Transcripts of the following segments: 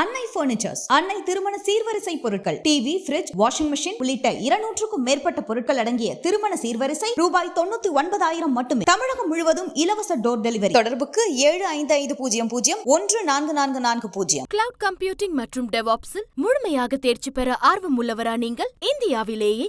அன்னை பர்னிச்சர்ஸ் அன்னை திருமண சீர்வரிசை பொருட்கள். டிவி ஃபிரிட்ஜ் வாஷிங் மிஷின் உள்ளிட்ட இருநூற்றுக்கும் மேற்பட்ட பொருட்கள் அடங்கிய திருமண சீர்வரிசை ரூபாய் தொண்ணூத்தி ஒன்பதாயிரம் மட்டுமே. தமிழகம் முழுவதும் இலவச டோர் டெலிவரி தொடர்புக்கு ஏழு ஐந்து ஐந்து பூஜ்ஜியம் பூஜ்ஜியம் ஒன்று நான்கு நான்கு நான்கு பூஜ்ஜியம். கிளவுட் கம்ப்யூட்டிங் மற்றும் டெவாப்ஸில் முழுமையாக தேர்ச்சி பெற ஆர்வம் உள்ளவரா நீங்கள்? இந்தியாவிலேயே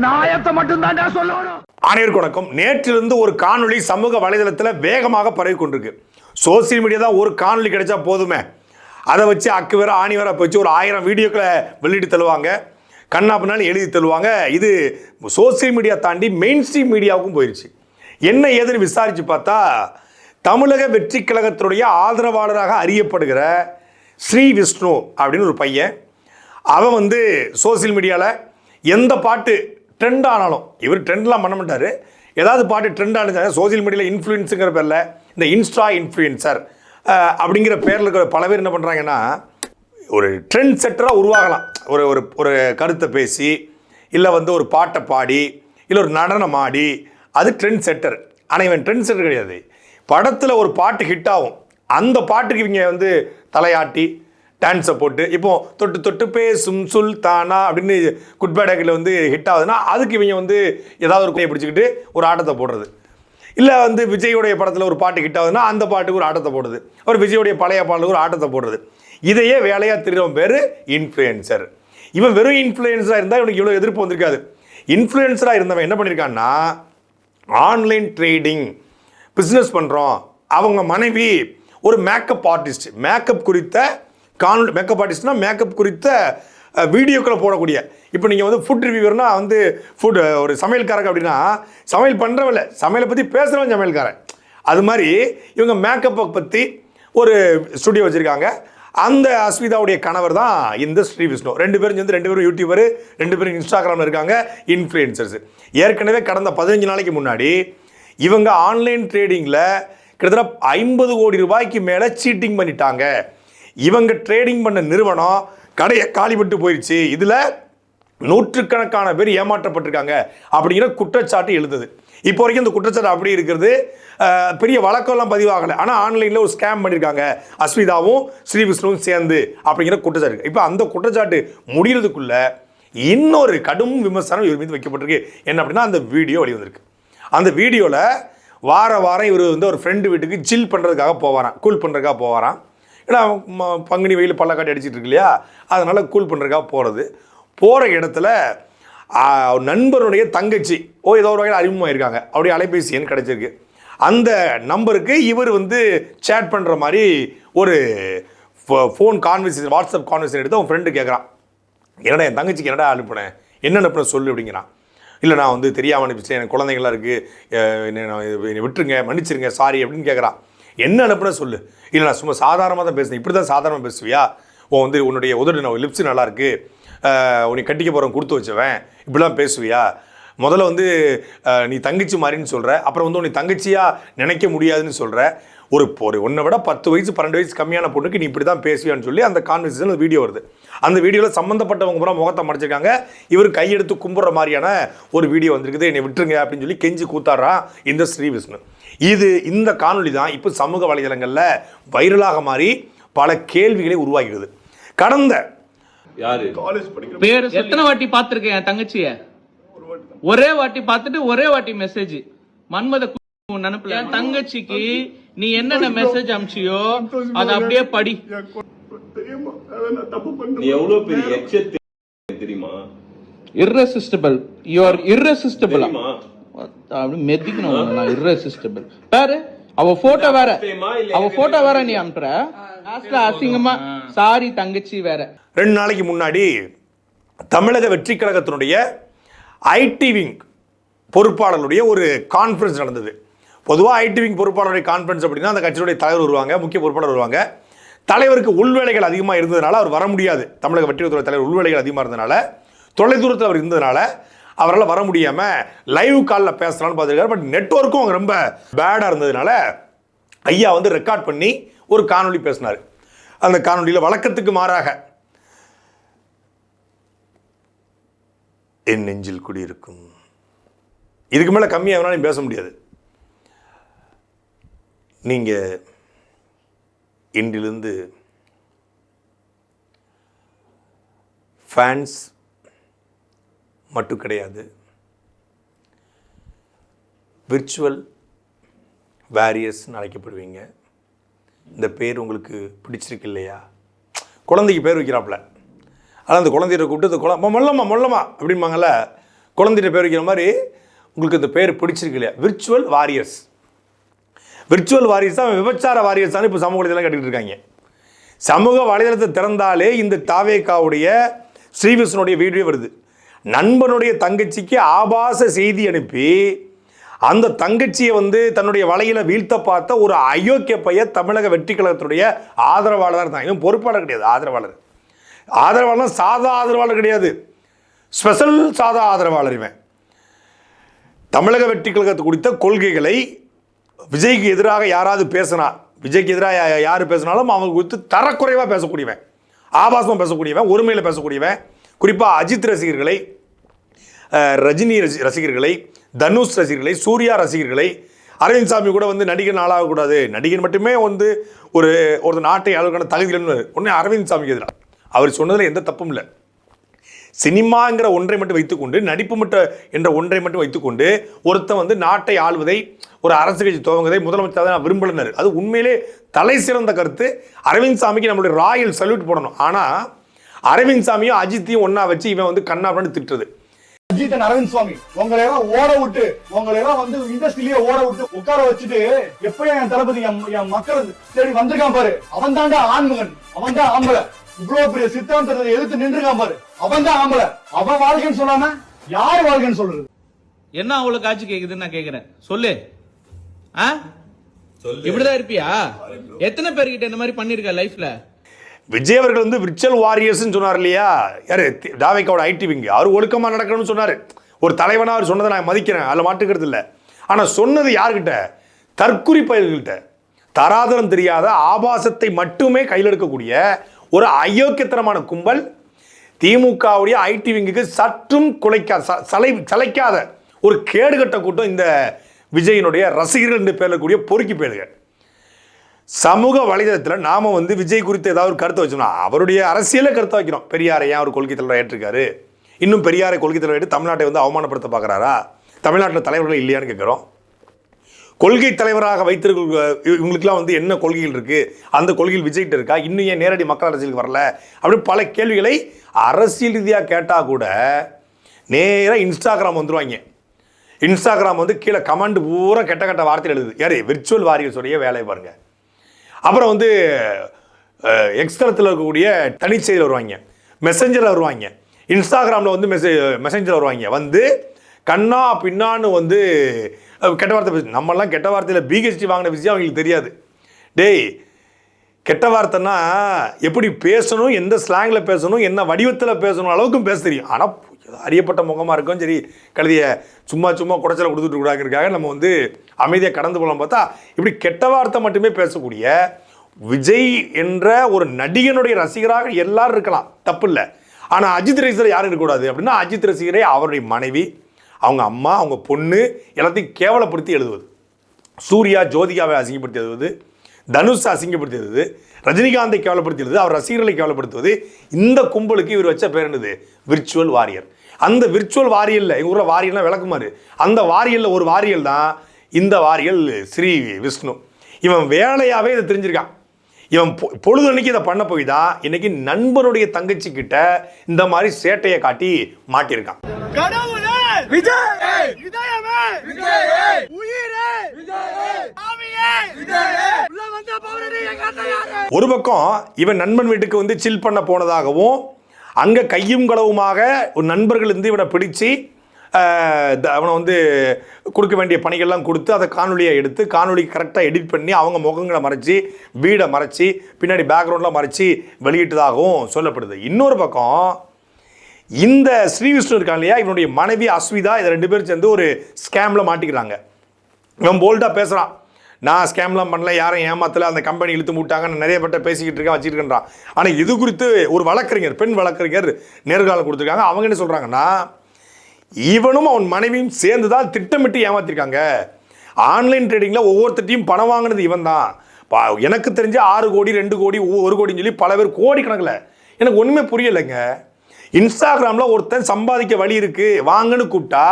நாயத்தை மட்டும்தான் சொல்லணும். அனைவருக்கு வணக்கம். நேற்றிலிருந்து ஒரு காணொளி சமூக வலைதளத்தில் வேகமாக பரவி கொண்டிருக்கு. சோசியல் மீடியா தான் ஒரு காணொளி கிடைச்சா போதுமே. அதை வச்சு அக்கு வேற ஆணி வேற வச்சு ஒரு ஆயிரம் வீடியோக்களை வெளியிட்டு தள்ளுவாங்க. கண்ணா பின்னாலும் எழுதி தள்ளுவாங்க. இது சோசியல் மீடியா தாண்டி மெயின் ஸ்ட்ரீம் மீடியாவுக்கும் போயிடுச்சு என்ன ஏதுன்னு விசாரித்து பார்த்தா தமிழக வெற்றி கழகத்தினுடைய ஆதரவாளராக அறியப்படுகிற ஸ்ரீ விஷ்ணு அப்படின்னு ஒரு பையன். அவன் வந்து சோசியல் மீடியாவில் எந்த பாட்டு ட்ரெண்ட் ஆனாலும் இவர் ட்ரெண்ட்லாம் பண்ண மாட்டார். ஏதாவது பாட்டு ட்ரெண்ட் ஆனது சோசியல் மீடியாவில் இன்ஃப்ளூயன்ஸுங்கிற பேரில் இந்த இன்ஸ்டா இன்ஃப்ளூயன்சர் அப்படிங்கிற பேரில் இருக்கிற பல பேர் என்ன பண்ணுறாங்கன்னா ஒரு ட்ரெண்ட் செட்டராக உருவாகலாம். ஒரு ஒரு ஒரு கருத்தை பேசி இல்லை வந்து ஒரு பாட்டை பாடி இல்லை ஒரு நடனம் ஆடி அது ட்ரெண்ட் செட்டர் ஆனால் இவன் ட்ரெண்ட் செட்டர் கிடையாது. படத்தில் ஒரு பாட்டு ஹிட் ஆகும். அந்த பாட்டுக்கு இவங்க வந்து தலையாட்டி டான்ஸை போட்டு இப்போ தொட்டு தொட்டு பேசும் சுல்தானா அப்படின்னு குட் பேட் ஆக்கில் வந்து ஹிட் ஆகுதுன்னா அதுக்கு இவங்க வந்து ஏதாவது ஒரு கையை பிடிச்சிக்கிட்டு ஒரு ஆட்டத்தை போடுறது. இல்லை வந்து விஜயோடைய படத்தில் ஒரு பாட்டு ஹிட் ஆகுதுன்னா அந்த பாட்டுக்கு ஒரு ஆட்டத்தை போடுறது. ஒரு விஜயோடைய பழைய பாடலுக்கு ஒரு ஆட்டத்தை போடுறது. இதையே வேலையாக திருவன் பேர் இன்ஃப்ளூயன்சர் இவன் வெறும் இன்ஃப்ளூயன்ஸராக இருந்தால் இவனுக்கு இவ்வளோ எதிர்ப்பு வந்திருக்காது. இன்ஃப்ளூயன்ஸராக இருந்தவன் என்ன பண்ணியிருக்கான்னா ஆன்லைன் ட்ரேடிங் பிஸ்னஸ் பண்ணுறோம் அவங்க மனைவி ஒரு மேக்கப் ஆர்டிஸ்ட் மேக்கப் குறித்த கான் மேக்கப் ஆர்டிஸ்ட்னா மேக்கப் குறித்த வீடியோக்களை போடக்கூடிய. இப்போ நீங்கள் வந்து ஃபுட் ரிவ்யூவர்னா வந்து ஃபுட் ஒரு சமையல்காரங்க அப்படின்னா சமையல் பண்ணுறவில்ல சமையலை பற்றி பேசுகிறவன் சமையல்காரன். அது மாதிரி இவங்க மேக்கப்பை பற்றி ஒரு ஸ்டுடியோ வச்சுருக்காங்க. அந்த அஸ்மிதாவுடைய கணவர் தான் இந்த ஸ்ரீ விஷ்ணு. ரெண்டு பேரும் சேர்ந்து ரெண்டு பேரும் யூடியூபர் ரெண்டு பேரும் இன்ஸ்டாகிராமில் இருக்காங்க இன்ஃப்ளூயன்சர்ஸ் ஏற்கனவே கடந்த பதினஞ்சு நாளைக்கு முன்னாடி இவங்க ஆன்லைன் ட்ரேடிங்கில் கிட்டத்தட்ட ஐம்பது கோடி ரூபாய்க்கு மேலே சீட்டிங் பண்ணிட்டாங்க. இவங்க ட்ரேடிங் பண்ண நிறுவனம் கடையை காலிபட்டு போயிடுச்சு இதில் நூற்றுக்கணக்கான பேர் ஏமாற்றப்பட்டிருக்காங்க அப்படிங்கிற குற்றச்சாட்டு எழுந்தது. இப்போ வரைக்கும் இந்த குற்றச்சாட்டு அப்படி இருக்கிறது. பெரிய வழக்கம்லாம் பதிவாகலை. ஆனால் ஆன்லைனில் ஒரு ஸ்கேம் பண்ணியிருக்காங்க அஸ்மிதாவும் ஸ்ரீ விஷ்ணுவும் சேர்ந்து அப்படிங்கிற குற்றச்சாட்டு இப்போ அந்த குற்றச்சாட்டு முடிகிறதுக்குள்ள இன்னொரு கடும் விமர்சனம் இவர் மீது வைக்கப்பட்டிருக்கு. என்ன அப்படின்னா அந்த வீடியோ வெளிவந்திருக்கு. அந்த வீடியோவில் வார வாரம் இவர் வந்து ஒரு ஃப்ரெண்டு வீட்டுக்கு ஜில் பண்ணுறதுக்காக போவாராம். கூல் பண்ணுறதுக்காக போவாராம். ஏன்னா ம- பங்குனி வெயில் பள்ளக்காட்டி அடிச்சிட்டு இருக்கு இல்லையா? அதனால் கூல் பண்ணுறதுக்காக போகிறது போகிற இடத்துல அவர் நண்பருடைய தங்கச்சி ஓ ஏதோ ஒரு வகையில் அறிமுகமாயிருக்காங்க. அவருடைய அலைபேசி எண் கிடச்சிருக்கு. அந்த நம்பருக்கு இவர் வந்து சேட் பண்ணுற மாதிரி ஒரு ஃபோன் கான்வர்சேஷன் வாட்ஸ்அப் கான்வர்சேஷன் எடுத்து அவன் ஃப்ரெண்டு கேட்குறான் என்னடா என் தங்கச்சிக்கு என்னடா அனுப்புனேன் என்ன அனுப்புன சொல்லு? அப்படிங்கிறான். இல்லை நான் வந்து தெரியாமல் அனுப்பிச்சிட்டேன். எனக்கு குழந்தைங்களாம் இருக்குது என்னை விட்டுருங்க மன்னிச்சிருங்க சாரி அப்படின்னு கேட்குறான் என்ன அனுப்புன சொல்லு? இல்லை நான் சும்மா சாதாரணமாக தான் பேசுனேன். இப்படி தான் சாதாரணமாக பேசுவியா? உன் வந்து உன்னுடைய உதடு நான் லிப்ஸ் நல்லாயிருக்கு உன்னை கட்டிக்க போகிறவன் கொடுத்து வச்சவன். இப்படிலாம் பேசுவியா? முதல்ல வந்து நீ தங்கச்சி மாதிரின்னு சொல்கிற அப்புறம் வந்து உன்னை தங்கச்சியாக நினைக்க முடியாதுன்னு சொல்கிற ஒரு ஒரு உன்னை விட பத்து வயசு பன்னெண்டு வயசு கம்மியான பொண்ணுக்கு நீ இப்படி தான் பேசுவியான்னு சொல்லி அந்த கான்வர்சேஷன் வீடியோ வருது. அந்த வீடியோவில் சம்மந்தப்பட்டவங்க பூரா முகத்தை மறைச்சிருக்காங்க இவர் கையெடுத்து கும்பிட்ற மாதிரியான ஒரு வீடியோ வந்திருக்குது. என்னை விட்டுருங்க அப்படின்னு சொல்லி கெஞ்சி கூத்தாடுறான் இந்த ஸ்ரீ விஷ்ணு. இது இந்த காணொளி தான் இப்போ சமூக வலைதளங்களில் வைரலாக மாறி பல கேள்விகளை உருவாகிறது. கடந்த யாரு? பேரு எத்தனை வாட்டி பாத்திருக்கேன் என் தங்கச்சிய? ஒரே வாட்டி பார்த்துட்டு ஒரே வாட்டி மெசேஜ் மன்மத நினைப்புல என் தங்கச்சிக்கு நீ என்னென்ன மெசேஜ் அனுப்பிச்சியோ அதை அப்படியே படி. நீ எவ்வளவு பெரிய தெரியுமா? Irresistible. You are irresistible. தெரியுமா அப்படி மெதிக்கணும் நான் irresistible. பாரு அவ போட்டோ வேற. அவ போட்டோ வேற நீ அனுப்புற. லாஸ்ட்ல அசிங்கமா சாரி தங்கச்சி வேற. ரெண்டு நாளைக்கு முன்னாடி தமிழக வெற்றி கழகத்தினுடைய ஐடி விங் பொறுப்பாளருடைய ஒரு கான்ஃபரன்ஸ் நடந்தது. பொதுவாக ஐடி விங் பொறுப்பாளருடைய கான்ஃபரன்ஸ் அப்படின்னா அந்த கட்சியுடைய தலைவர் வருவாங்க முக்கிய பொறுப்பாளர் வருவாங்க. தலைவருக்கு உள்வேலைகள் அதிகமாக இருந்ததுனால அவர் வர முடியாது. தமிழக வெற்றித்துறை தலைவர் உள்வேலைகள் அதிகமாக இருந்ததுனால தொலைதூரத்தில் அவர் இருந்ததுனால அவரால் வர முடியாமல் லைவ் காலில் பேசலாம்னு பார்த்துருக்காரு. பட் நெட்ஒர்க்கும் அவங்க ரொம்ப பேடாக இருந்ததுனால ஐயா வந்து ரெக்கார்ட் பண்ணி ஒரு காணொளி பேசினார். அந்த காணொலியில் வழக்கத்துக்கு மாறாக என் நெஞ்சில் குடியிருக்கும். இதுக்கு மேலே கம்மியாக வேணாலும் பேச முடியாது. நீங்கள் இன்றிலிருந்து ஃபேன்ஸ் மட்டும் கிடையாது. விர்ச்சுவல் வேரியஸ்ன்னு அழைக்கப்படுவீங்க. இந்த பேர் உங்களுக்கு பிடிச்சிருக்கு இல்லையா? குழந்தைக்கு பேர் வைக்கிறாப்புல. ஆனால் அந்த குழந்தைகிட்ட கூப்பிட்டு இந்த குழ மொல்லம்மா மொல்லம்மா அப்படிம்பாங்கல்ல. குழந்தைகிட்ட பேர் வைக்கிற மாதிரி உங்களுக்கு இந்த பேர் பிடிச்சிருக்கு இல்லையா? விர்ச்சுவல் வாரியர்ஸ் விர்ச்சுவல் வாரியர்ஸ் தான் விபச்சார வாரியர்ஸ் தான் இப்போ சமூக வலைதளம் கட்டிட்டு இருக்காங்க. சமூக வலைதளத்தை திறந்தாலே இந்த தாவேக்காவுடைய ஸ்ரீவிஷ்ணுடைய வீடியோ வருது. நண்பனுடைய தங்கச்சிக்கு ஆபாச செய்தி அனுப்பி அந்த தங்கச்சியை வந்து தன்னுடைய வலையில் வீழ்த்த பார்த்த ஒரு அயோக்கிய பையன் தமிழக வெற்றி கழகத்துடைய ஆதரவாளர் தான் இவன் பொறுப்பாளர் கிடையாது ஆதரவாளர். ஆதரவாளர் சாதா ஆதரவாளர் கிடையாது. ஸ்பெஷல் சாதா ஆதரவாளர் இவன். தமிழக வெற்றி கழகத்து குறித்த கொள்கைகளை விஜய்க்கு எதிராக யாராவது பேசினா விஜய்க்கு எதிராக யார் பேசினாலும் அவங்க குறித்து தரக்குறைவாக பேசக்கூடியவன். ஆபாசமாக பேசக்கூடியவன் ஒருமையில் பேசக்கூடியவன். குறிப்பாக அஜித் ரசிகர்களை ரஜினி ரசி- ரசிகர்களை தனுஷ் ரசிகர்களை சூர்யா ரசிகர்களை அரவிந்த் சாமி கூட வந்து நடிகன் ஆளாகக்கூடாது நடிகன் மட்டுமே வந்து ஒரு ஒரு நாட்டை அளவுக்கான தகுதிகள்னு ஒன்று அரவிந்த் சாமிக்கு எதிராக அவர் சொன்னதில் எந்த தப்பும் இல்லை. சினிமாங்கிற ஒன்றை மட்டும் வைத்துக்கொண்டு நடிப்பு மட்டும் என்ற ஒன்றை மட்டும் வைத்துக்கொண்டு ஒருத்தன் வந்து நாட்டை ஆள்வதை ஒரு அரசு கட்சி துவங்குவதை முதலமைச்சர் தான் விரும்பினர் அது உண்மையிலே தலை சிறந்த கருத்து. அரவிந்த் சாமிக்கு நம்மளுடைய ராயல் சல்யூட் போடணும். ஆனால் அரவிந்த் சாமியும் அஜித்தையும் ஒன்றா வச்சு இவன் வந்து கண்ணாபன்னு திட்டுறது. அஜித்தன் அரவிந்த் சுவாமி உங்களை எல்லாம் ஓட விட்டு உங்களை எல்லாம் வந்து இண்டஸ்ட்ரியிலேயே ஓட விட்டு உட்கார வச்சுட்டு எப்பயும் என் தளபதி என் என் மக்கள் தேடி வந்திருக்கான் பாரு. அவன் தான்டா ஆண்மகன் அவன் தான் ஆம்பளை. இவ்வளவு பெரிய சித்தாந்தத்தை எதிர்த்து நின்றுருக்கான் பாரு. அவன் தான் ஆம்பளை. அவன் வாழ்க்கைன்னு சொல்லாம யார் வாழ்க்கைன்னு சொல்றது? என்ன அவ்வளவு காட்சி கேக்குதுன்னு நான் கேக்குறேன். சொல்லு. ஆ? இப்படிதான் இருப்பியா? எத்தனை பேர்கிட்ட இந்த மாதிரி பண்ணிருக்க லைஃப்ல விஜய் அவர்கள் வந்து விர்ச்சுவல் வாரியர்ஸ்ன்னு சொன்னார் இல்லையா? யாரு? தாவைக்காவோட ஐடி விங்க அவர் ஒழுக்கமாக நடக்கணும்னு சொன்னார். ஒரு தலைவனாக அவர் சொன்னதை நான் மதிக்கிறேன். அதில் மாட்டுக்கிறது இல்லை. ஆனால் சொன்னது யார்கிட்ட? தற்குறி பயிர்கள்கிட்ட தராதரம் தெரியாத ஆபாசத்தை மட்டுமே கையில் எடுக்கக்கூடிய ஒரு அயோக்கியத்தனமான கும்பல். திமுகவுடைய ஐடி விங்குக்கு சற்றும் குலைக்கா ச- சலை சளைக்காத ஒரு கேடுகட்ட கூட்டம் இந்த விஜயனுடைய ரசிகர்கள் என்று பேரக்கூடிய பொறுக்கி பேருங்க சமூக வலைதளத்தில் நாம் வந்து விஜய் குறித்து ஏதாவது ஒரு கருத்தை வச்சோம்னா அவருடைய அரசியலை கருத்தை வைக்கிறோம் பெரியாரை ஏன் அவர் கொள்கை தலைவராக ஏற்றிருக்காரு? இன்னும் பெரியாரை கொள்கை தலைவர் ஏற்று தமிழ்நாட்டை வந்து அவமானப்படுத்த பார்க்குறாரா? தமிழ்நாட்டில் தலைவர்கள் இல்லையான்னு கேட்குறோம். கொள்கை தலைவராக வைத்திருக்க இவங்களுக்குலாம் வந்து என்ன கொள்கைகள் இருக்குது அந்த கொள்கையில் விஜய்கிட்ட இருக்கா? இன்னும் ஏன் நேரடி மக்கள் அரசியலுக்கு வரல? அப்படின்னு பல கேள்விகளை அரசியல் ரீதியாக கேட்டால் கூட நேராக இன்ஸ்டாகிராம் வந்துருவாங்க. இன்ஸ்டாகிராம் வந்து கீழே கமெண்ட் பூரா கெட்ட கெட்ட வார்த்தையில் எழுதுது. யார்? விர்ச்சுவல் வாரியர்ஸுடைய வேலையை பாருங்க. அப்புறம் வந்து எக்ஸ்தலத்தில் இருக்கக்கூடிய தனிச்செய்தியில் வருவாங்க. மெசஞ்சரில் வருவாங்க. இன்ஸ்டாகிராமில் வந்து மெசேஜ் மெசேஞ்சரில் வருவாங்க. வந்து கண்ணா பின்னான்னு வந்து கெட்ட வார்த்தை பேசு நம்மெல்லாம் கெட்ட வார்த்தையில் பிஹெச்டி வாங்கின விஷயம் அவங்களுக்கு தெரியாது. டேய் கெட்ட வார்த்தைன்னா எப்படி பேசணும் எந்த ஸ்லாங்கில் பேசணும் என்ன வடிவத்தில் பேசணும் அளவுக்கும் பேச தெரியும். ஆனால் அறியப்பட்ட முகமாக இருக்கும் சரி கழுதிய சும்மா சும்மா குடைச்சல கொடுத்துட்டு கூடாங்கிறதுக்காக நம்ம வந்து அமைதியாக கடந்து போகலாம் பார்த்தா இப்படி கெட்ட வார்த்தை மட்டுமே பேசக்கூடிய விஜய் என்ற ஒரு நடிகனுடைய ரசிகராக எல்லாரும் இருக்கலாம். தப்பு இல்லை ஆனால் அஜித் ரசிகர் யாரும் இருக்கக்கூடாது. அப்படின்னா அஜித் ரசிகரே அவருடைய மனைவி அவங்க அம்மா அவங்க பொண்ணு எல்லாத்தையும் கேவலப்படுத்தி எழுதுவது. சூர்யா ஜோதிகாவை அசிங்கப்படுத்தி எழுதுவது. தனுஷ் அசிங்கப்படுத்தி எழுதுவது. ரஜினிகாந்தை கேவலப்படுத்தி எழுதுவது அவர் ரசிகர்களை கேவலப்படுத்துவது இந்த கும்பலுக்கு இவர் வச்ச பேர் என்னது? விர்ச்சுவல் வாரியர் அந்த விர்ச்சுவல் வாரியல்ல எங்கள் ஊரில் வாரியல்னா விளக்குமாறு. அந்த வாரியல்ல ஒரு வாரியல் தான் இந்த வாரியல் ஸ்ரீ விஷ்ணு. இவன் வேலையாகவே இதை தெரிஞ்சிருக்கான். இவன் பொ- பொழுதன்னைக்கு இதை பண்ண போய் தான் இன்னைக்கு நண்பனுடைய தங்கச்சி கிட்ட இந்த மாதிரி சேட்டையை காட்டி மாட்டியிருக்கான். ஒரு பக்கம் இவன் நண்பன் வீட்டுக்கு வந்து சில் பண்ண போனதாகவும் அங்கே கையும் களவுமாக ஒரு நண்பர்கள் இருந்து இவனை பிடிச்சி த- அவனை வந்து கொடுக்க வேண்டிய பணிகள்லாம் கொடுத்து அதை காணொலியை எடுத்து காணொலி கரெக்டாக எடிட் பண்ணி அவங்க முகங்களை மறைச்சி வீடை மறைச்சி பின்னாடி பேக்ரவுண்ட்லாம் மறைச்சி வெளியிட்டதாகவும் சொல்லப்படுது. இன்னொரு பக்கம் இந்த ஸ்ரீவிஷ்ணு இருக்கான் இல்லையா இவனுடைய மனைவி அஸ்விதா இதை ரெண்டு பேரும் சேர்ந்து ஒரு ஸ்கேமில் மாட்டிக்கிறாங்க. இவன் போல்டாக பேசுகிறான் நான் ஸ்கேம்லாம் பண்ணல யாரும் ஏமாத்தல அந்த கம்பெனி இழுத்து மூட்டாங்கன்னு நிறைய பேர்ட்ட பேசிக்கிட்டு இருக்கேன் வச்சிருக்கேன்றான். ஆனால் இது குறித்து ஒரு வழக்கறிஞர் பெண் வழக்கறிஞர் நேர்காலம் கொடுத்துருக்காங்க. அவங்க என்ன சொல்கிறாங்கன்னா இவனும் அவன் மனைவியும் சேர்ந்து தான் திட்டமிட்டு ஏமாத்திருக்காங்க. ஆன்லைன் ட்ரேடிங்கில் ஒவ்வொருத்தட்டையும் பணம் வாங்கினது இவன் தான் எனக்கு தெரிஞ்ச ஆறு கோடி ரெண்டு கோடி ஒரு கோடின்னு சொல்லி பல பேர் கோடி கணக்கில் எனக்கு ஒன்றுமே புரியலைங்க. இன்ஸ்டாகிராமில் ஒருத்தன் சம்பாதிக்க வழி இருக்குது வாங்கன்னு கூப்பிட்டா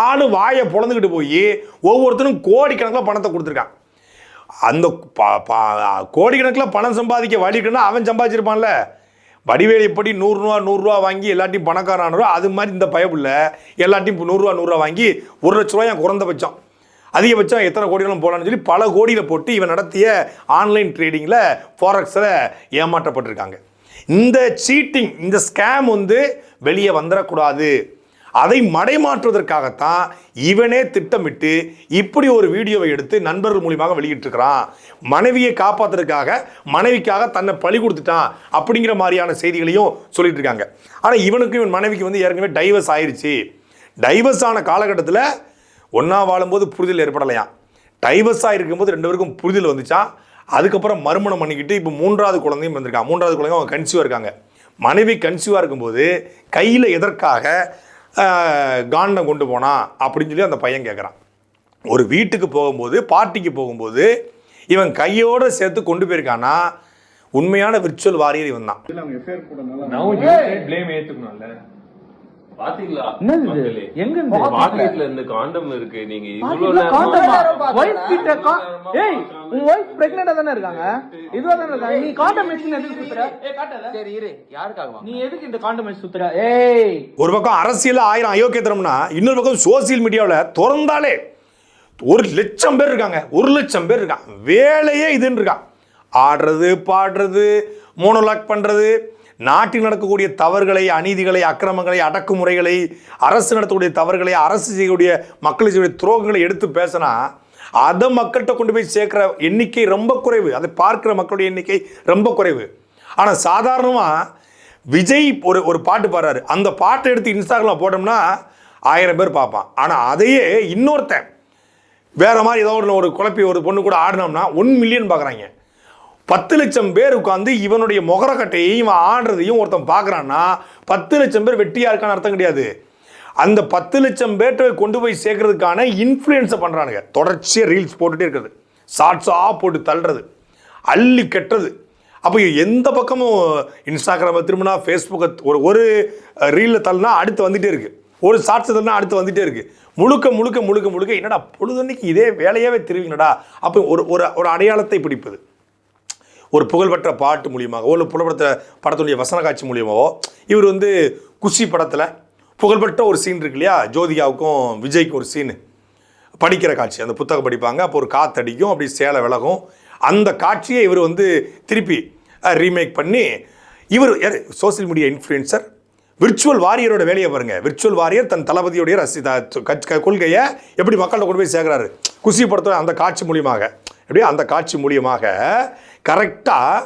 ஆளு வாயை பொழந்துக்கிட்டு போய் ஒவ்வொருத்தரும் கோடிக்கணக்கில் பணத்தை கொடுத்துருக்கான். அந்த கோடிக்கணக்கில் பணம் சம்பாதிக்க வழி அவன் சம்பாதிச்சிருப்பான்ல. வடிவேலி எப்படி நூறுரூவா நூறுரூவா வாங்கி எல்லாத்தையும் பணக்காரானோ அது மாதிரி இந்த பயப்புள்ள எல்லாத்தையும் நூறுரூவா நூறுரூவா வாங்கி ஒரு லட்ச ரூபாய் குறைந்தபட்சம் அதிகபட்சம் எத்தனை கோடிகளும் போகலான்னு சொல்லி பல கோடியில் போட்டு இவன் நடத்திய ஆன்லைன் ட்ரேடிங்கில் ஃபாரக்ஸில் ஏமாற்றப்பட்டிருக்காங்க. இந்த சீட்டிங் இந்த ஸ்கேம் வந்து வெளியே வந்துடக்கூடாது அதை மடைமாற்றுவதற்காகத்தான் இவனே திட்டமிட்டு இப்படி ஒரு வீடியோவை எடுத்து நண்பர்கள் மூலியமாக வெளியிட்டிருக்கிறான். மனைவியை காப்பாத்துறதுக்காக மனைவிக்காக தன்னை பழி கொடுத்துட்டான் அப்படிங்கிற மாதிரியான செய்திகளையும் சொல்லிட்டு இருக்காங்க ஆனால் இவனுக்கும் இவன் மனைவிக்கு வந்து ஏற்கனவே டைவர்ஸ் ஆயிடுச்சு டைவர்ஸ் ஆன காலகட்டத்தில் ஒன்றா வாழும்போது புரிதல் ஏற்படலையாம் டைவர்ஸாக இருக்கும்போது ரெண்டு பேருக்கும் புரிதல் வந்துச்சான் அதுக்கப்புறம் மறுமணம் பண்ணிக்கிட்டு இப்போ மூன்றாவது குழந்தையும் வந்திருக்காங்க மூன்றாவது குழந்தைங்க அவங்க கன்சியூவாக இருக்காங்க. மனைவி கன்சியூவாக இருக்கும்போது கையில் எதற்காக ஆஹ், காண்டம் கொண்டு போனா அப்படின்னு சொல்லி அந்த பையன் கேட்குறான் ஒரு வீட்டுக்கு போகும்போது பார்ட்டிக்கு போகும்போது இவன் கையோடு சேர்த்து கொண்டு போயிருக்கானா உண்மையான விர்ச்சுவல் வாரியர் இவன் தான் பாத்தீங்களா? எங்க இருந்து? பாக்கெட்ல இருந்து காண்டம் இருக்கு நீங்க இவ்வளவு கிட்ட ஏய், உன் தானே இருக்காங்க? இதுவா தானே இருக்காங்க? நீ condom வச்சுன்னு எதுக்கு சுத்துற? ஏய், காட்டாத. நீ எதுக்கு இந்த condom வச்சு சுத்துற? ஏய். ஒரு பக்கம் அரசியல் ஆயிரம் அயோக்கியத்தனம்னா இன்னொரு பக்கம் சோசியல் மீடியாவில் திறந்தாலே ஒரு லட்சம் பேர் இருக்காங்க ஒரு லட்சம் பேர் இருக்கான் வேலையே இதுன்னு இருக்கான் ஆடுறது பாடுறது மோனோலாக் பண்ணுறது நாட்டில் நடக்கக்கூடிய தவறுகளை அநீதிகளை அக்கிரமங்களை அடக்குமுறைகளை அரசு நடத்தக்கூடிய தவறுகளை அரசு செய்யக்கூடிய மக்கள் செய்யக்கூடிய துரோகங்களை எடுத்து பேசினா அதை மக்கள்கிட்ட கொண்டு போய் சேர்க்குற எண்ணிக்கை ரொம்ப குறைவு. அதை பார்க்குற மக்களுடைய எண்ணிக்கை ரொம்ப குறைவு. ஆனால் சாதாரணமாக விஜய் ஒரு ஒரு பாட்டு பாடுறாரு. அந்த பாட்டை எடுத்து இன்ஸ்டாகிராம் போட்டோம்னா ஆயிரம் பேர் பார்ப்பான். ஆனால் அதையே இன்னொருத்தன் வேறு மாதிரி ஏதோ ஒரு குழப்பி ஒரு பொண்ணு கூட ஆடினோம்னா ஒன் மில்லியன் பார்க்குறாங்க. பத்து லட்சம் பேர் உட்காந்து இவனுடைய முகரக்கட்டையும் இவன் ஆடுறதையும் ஒருத்தன் பார்க்குறான்னா பத்து லட்சம் பேர் வெட்டியா இருக்கான்னு அர்த்தம் கிடையாது. அந்த பத்து லட்சம் பேர்ட்ட கொண்டு போய் சேர்க்கறதுக்கான இன்ஃப்ளூயன்ஸை பண்ணுறானுங்க தொடர்ச்சியாக ரீல்ஸ் போட்டுகிட்டே இருக்கிறது. ஷார்ட்ஸாக போட்டு தள்ளுறது. அள்ளி கெட்டுறது. அப்போ எந்த பக்கமும் இன்ஸ்டாகிராமை திரும்பினா ஃபேஸ்புக்கை ஒரு ஒரு ரீலில் தள்ளினா அடுத்து வந்துகிட்டே இருக்குது ஒரு ஷார்ட்ஸ் தள்ளினா அடுத்து வந்துட்டே இருக்கு. முழுக்க முழுக்க முழுக்க முழுக்க என்னடா பொழுதன்னைக்கு இதே வேலையாவே தெரிவிங்கடா. அப்போ ஒரு ஒரு ஒரு அடையாளத்தை பிடிப்பது. ஒரு புகழ்பெற்ற பாட்டு மூலியமாக ஒரு புகழ்பெற்ற படத்துடைய வசன காட்சி மூலியமாவோ இவர் வந்து குஷி படத்தில் புகழ்பெற்ற ஒரு சீன் இருக்கு இல்லையா? ஜோதிகாவுக்கும் விஜய்க்கும் ஒரு சீனு படிக்கிற காட்சி. அந்த புத்தகம் படிப்பாங்க. அப்போ ஒரு காத்தடிக்கும் அப்படி சேலை விலகும். அந்த காட்சியை இவர் வந்து திருப்பி ரீமேக் பண்ணி இவர் யார்? சோஷியல் மீடியா இன்ஃப்ளூயன்சர் விர்ச்சுவல் வாரியரோட வேலையை பாருங்க. விர்ச்சுவல் வாரியர் தன் தளபதியுடைய ரசி கட்சி- கொள்கையை எப்படி மக்கள்கிட்ட கொண்டு போய் சேர்க்குறாரு? குசி படத்தோட அந்த காட்சி மூலியமாக. எப்படியோ அந்த காட்சி மூலியமாக கரெக்டாக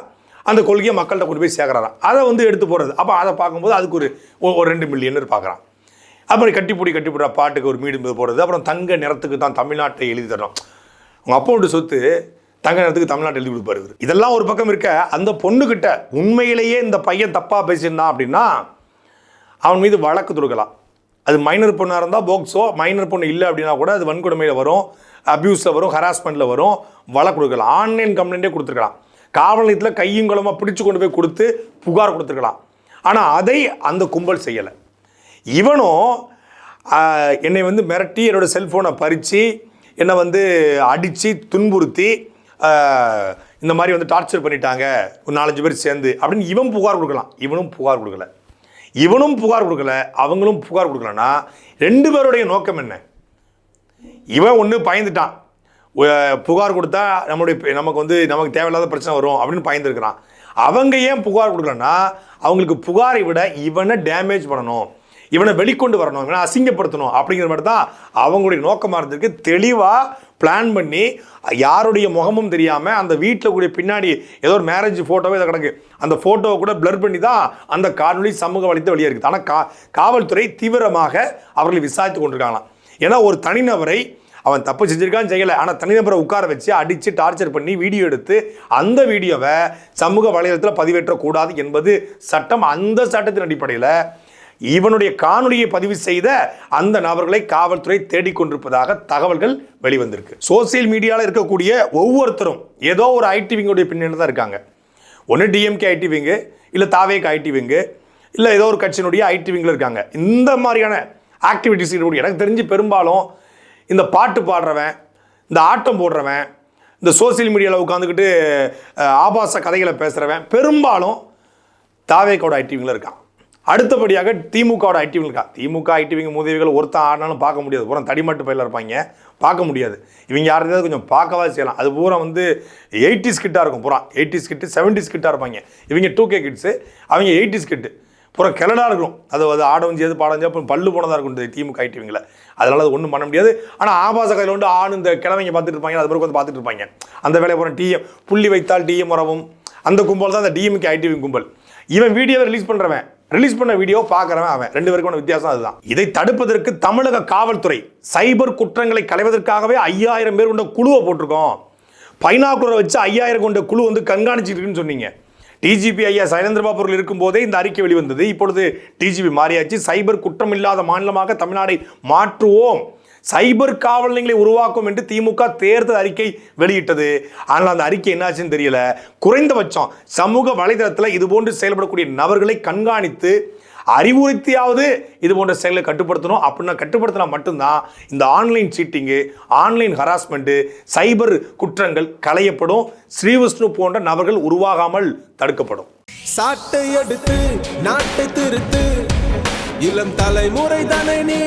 அந்த கொள்கையை மக்கள்கிட்ட கொண்டு போய் சேர்க்குறாராம். அதை வந்து எடுத்து போகிறது அப்போ அதை பார்க்கும்போது அதுக்கு ஒரு ஒரு ரெண்டு மில்லியன் பார்க்குறான். அப்புறம் கட்டிப்பிடி கட்டிப்பிடுற பாட்டுக்கு ஒரு மீடு போடுறது. அப்புறம் தங்க நிறத்துக்கு தான் தமிழ்நாட்டை எழுதி தரணும். உங்கள் அப்பாவோட சொத்து தங்க நிறத்துக்கு தமிழ்நாட்டை எழுதி கொடுப்பாரு இதெல்லாம் ஒரு பக்கம் இருக்க அந்த பொண்ணுக்கிட்ட உண்மையிலேயே இந்த பையன் தப்பாக பேசியிருந்தான் அப்படின்னா அவன் மீது வழக்கு தொடுக்கலாம். அது மைனர் பொண்ணாக இருந்தால் போக்ஸோ மைனர் பொண்ணு இல்லை அப்படின்னா கூட அது வன்கொடுமையில் வரும் அப்யூஸில் வரும் ஹராஸ்மெண்ட்டில் வரும் வழக்கு கொடுக்கலாம் ஆன்லைன் கம்ப்ளைண்ட்டே கொடுத்துருக்கலாம். காவல் நிலையத்தில் கையும் குளமாக பிடிச்சு கொண்டு போய் கொடுத்து புகார் கொடுத்துருக்கலாம். ஆனால் அதை அந்த கும்பல் செய்யலை. இவனும் என்னை வந்து மிரட்டி என்னோட செல்ஃபோனை பறித்து என்னை வந்து அடித்து துன்புறுத்தி இந்த மாதிரி வந்து டார்ச்சர் பண்ணிட்டாங்க. ஒரு நாலஞ்சு பேர் சேர்ந்து அப்படின்னு இவன் புகார் கொடுக்கலாம். இவனும் புகார் கொடுக்கல. இவனும் புகார் கொடுக்கல. அவங்களும் புகார் கொடுக்கலன்னா ரெண்டு பேருடைய நோக்கம் என்ன? இவன் ஒன்று பயந்துட்டான். புகார் கொடுத்தா நம்மளுடைய நமக்கு வந்து நமக்கு தேவையில்லாத பிரச்சனை வரும் அப்படின்னு பயந்துருக்கிறான். அவங்க ஏன் புகார் கொடுக்கலன்னா அவங்களுக்கு புகாரை விட இவனை டேமேஜ் பண்ணணும். இவனை வெளிக்கொண்டு வரணும். இவனை அசிங்கப்படுத்தணும் அப்படிங்கிற மாதிரி தான் அவங்களுடைய நோக்கமாக இருந்திருக்கு. தெளிவாக பிளான் பண்ணி யாருடைய முகமும் தெரியாமல் அந்த வீட்டில் கூடிய பின்னாடி ஏதோ ஒரு மேரேஜ் ஃபோட்டோவே இதை கிடக்கு. அந்த ஃபோட்டோவை கூட பிளர் பண்ணி தான் அந்த காணொலி சமூக வலைத்து வெளியே இருக்குது ஆனால் கா காவல்துறை தீவிரமாக அவர்களை விசாரித்து கொண்டிருக்காங்களாம். ஏன்னா ஒரு தனிநபரை அவன் தப்பு செஞ்சிருக்கான்னு செய்யலை. ஆனால் தனிநபரை உட்கார வச்சு அடித்து டார்ச்சர் பண்ணி வீடியோ எடுத்து அந்த வீடியோவை சமூக வலைதளத்தில் பதிவேற்றக்கூடாது என்பது சட்டம் அந்த சட்டத்தின் அடிப்படையில் இவனுடைய காணொலியை பதிவு செய்த அந்த நபர்களை காவல்துறை தேடிக்கொண்டிருப்பதாக தகவல்கள் வெளிவந்திருக்கு. சோசியல் மீடியாவில் இருக்கக்கூடிய ஒவ்வொருத்தரும் ஏதோ ஒரு ஐடி பின்னணி தான் இருக்காங்க. ஒன்று டிஎம்கே ஐடி விங்கு இல்லை தாவேக் ஐடி விங்கு இல்லை ஏதோ ஒரு கட்சியினுடைய ஐடி விங்கில் இருக்காங்க. இந்த மாதிரியான ஆக்டிவிட்டிஸ் இருக்கக்கூடிய எனக்கு தெரிஞ்சு பெரும்பாலும் இந்த பாட்டு பாடுறவன் இந்த ஆட்டம் போடுறவன் இந்த சோசியல் மீடியாவில் உட்காந்துக்கிட்டு ஆபாச கதைகளை பேசுகிறவன் பெரும்பாலும் தாவேக்கோட ஐடிவிங்கில் இருக்கான். அடுத்தபடியாக திமுகவோட ஐடிவிங் இருக்கான். திமுக ஐடிவிங்க உதவிகள் ஒருத்தன் ஆடினாலும் பார்க்க முடியாது. பூரா தடிமட்டு பயில இருப்பாங்க. பார்க்க முடியாது. இவங்க யாரையாவது கொஞ்சம் பார்க்கவா செய்யலாம். அது பூரா வந்து எயிட்டிஸ் கிட்டாக இருக்கும். பூரா எயிட்டிஸ் கிட்டு செவன்டிஸ் கிட்டாக இருப்பாங்க. இவங்க டூ கே கிட்ஸு அவங்க எயிட்டிஸ் கிட்டு. பூரா கிளடாக இருக்கும் அது அது ஆடவும் செய்யாது பாடம் செய்யாது அப்புறம் பல்லு போனதாக இருக்கும். இந்த டீமுக்கு ஐடிவிங்கில் அதனால் அது ஒன்றும் பண்ண முடியாது. ஆனால் ஆபாச கதையில் வந்து ஆண் இந்த கிழமைங்க பார்த்துட்டு இருப்பாங்க. அது பிறகு வந்து பார்த்துட்டு இருப்பாங்க. அந்த வேலையை போகிற டிஎம் புள்ளி வைத்தால் டிஎம் வரவும் அந்த கும்பல் தான் அந்த டிஎம்கே ஐடிவி கும்பல். இவன் வீடியோவை ரிலீஸ் பண்ணுறவன் ரிலீஸ் பண்ண வீடியோ பார்க்குறவன் அவன். ரெண்டு பேருக்கான வித்தியாசம் அதுதான். இதை தடுப்பதற்கு தமிழக காவல்துறை சைபர் குற்றங்களை களைவதற்காகவே ஐயாயிரம் பேர் கொண்ட குழுவை போட்டிருக்கோம். பைனாக்குலரை வச்சு ஐயாயிரம் கொண்ட குழு வந்து கண்காணிச்சிட்டு இருக்குன்னு சொன்னீங்க. டிஜிபி ஐயா சைலேந்திரபாபு அவர்கள் இருக்கும்போதே இந்த அறிக்கை வெளிவந்தது. இப்பொழுது டிஜிபி மாறியாச்சு. சைபர் குற்றம் இல்லாத மாநிலமாக தமிழ்நாடை மாற்றுவோம். சைபர் காவல் நிலையங்களை உருவாக்கும் என்று திமுக தேர்தல் அறிக்கை வெளியிட்டது. ஆனால் அந்த அறிக்கை என்னாச்சுன்னு தெரியல. குறைந்தபட்சம் சமூக வலைதளத்தில் இது போன்று செயல்படக்கூடிய நபர்களை கண்காணித்து அறிவுறுத்தியாவது இது போன்ற செயலை கட்டுப்படுத்தணும். அப்படின்னா கட்டுப்படுத்தினா மட்டும்தான் இந்த online cheating online harassment cyber குற்றங்கள் களையப்படும். ஸ்ரீவிஷ்ணு போன்ற நபர்கள் உருவாகாமல் தடுக்கப்படும். சாட்டை எடுத்து நாட்டை திருத்து. இளம் தலைமுறை தானே நீ